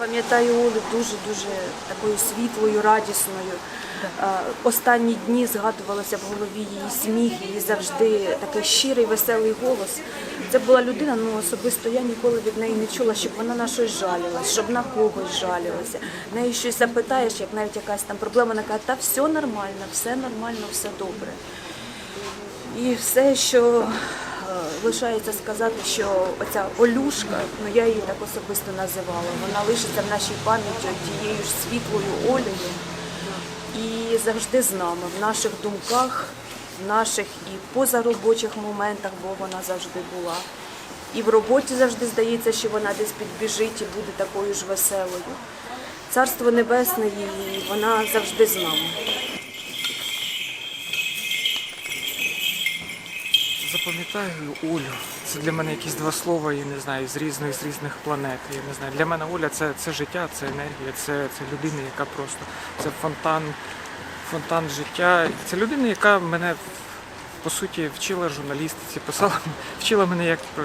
Пам'ятаю Олю дуже-дуже такою світлою, радісною. Останні дні згадувалося в голові її сміх, її завжди такий щирий, веселий голос. Це була людина, ну особисто я ніколи від неї не чула, щоб вона на щось жалілась, щоб на когось жалілася. В неї щось запитаєш, як навіть якась там проблема, вона каже, та все нормально, все нормально, все добре. І все, що лишається сказати, що оця Олюшка, ну я її так особисто називала, вона лишиться в нашій пам'яті тією ж світлою Олею і завжди з нами, в наших думках, в наших і позаробочих моментах, бо вона завжди була. І в роботі завжди здається, що вона десь підбіжить і буде такою ж веселою. Царство Небесне її, вона завжди з нами. Запам'ятаю Олю. Це для мене якісь два слова, я не знаю, з різних з різних планет. Я не знаю. Для мене Оля це, це життя, це енергія, це, це людина, яка просто це фонтан, фонтан життя. Це людина, яка мене по суті вчила журналістиці, писала, вчила мене як е,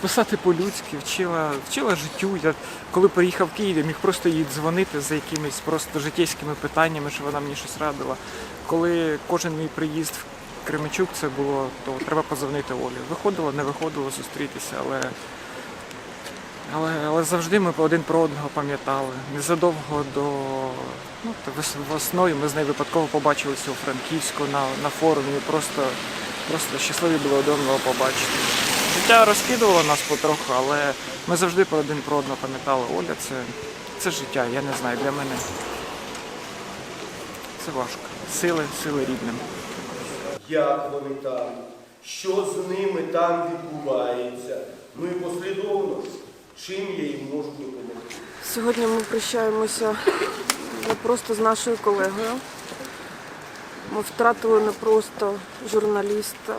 писати по-людськи, вчила, вчила життю. Я коли приїхав в Київ, я міг просто їй дзвонити за якимись просто життєйськими питаннями, що вона мені щось радила. Коли кожен мій приїзд в Кременчук це було, то треба позвонити Олі. Виходило, не виходило зустрітися, але, але, але завжди ми один про одного пам'ятали. Незадовго до ну, весною ми з нею випадково побачилися у Франківську на, на форумі. Просто, просто щасливі були один одного побачити. Життя розкидувало нас потроху, але ми завжди про один про одного пам'ятали. Оля це, це життя, я не знаю, для мене це важко. Сили, сили рідним. Як вони там, що з ними там відбувається. Ну і послідовно, чим я їм можу допомогти. Сьогодні ми прощаємося не просто з нашою колегою. Ми втратили не просто журналіста,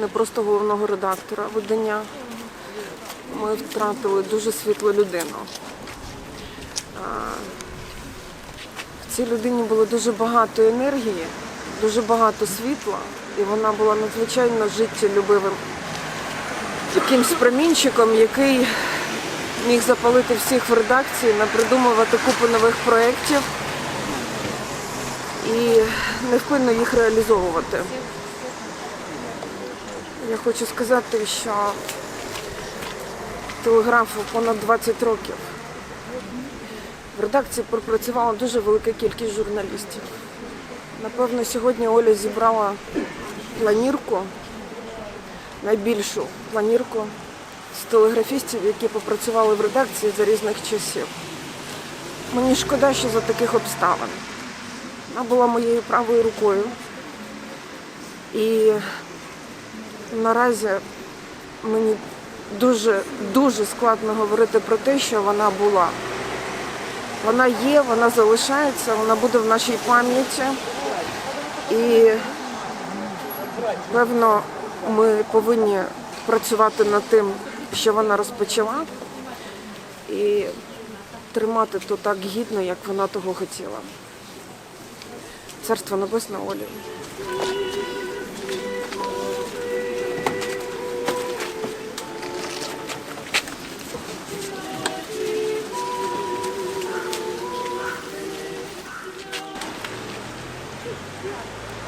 не просто головного редактора видання. Ми втратили дуже світлу людину. В цій людині було дуже багато енергії, дуже багато світла, і вона була надзвичайно життєлюбивим якимсь промінчиком, який міг запалити всіх в редакції, напридумувати купу нових проєктів і невпинно їх реалізовувати. Я хочу сказати, що телеграфу понад 20 років. В редакції пропрацювала дуже велика кількість журналістів. Напевно, сьогодні Оля зібрала планірку, найбільшу планірку з телеграфістів, які попрацювали в редакції за різних часів. Мені шкода, що за таких обставин. Вона була моєю правою рукою. І наразі мені дуже дуже складно говорити про те, що вона була. Вона є, вона залишається, вона буде в нашій пам'яті. І певно, ми повинні працювати над тим, що вона розпочала, і тримати то так гідно, як вона того хотіла. Царство небесне Олі. Yeah.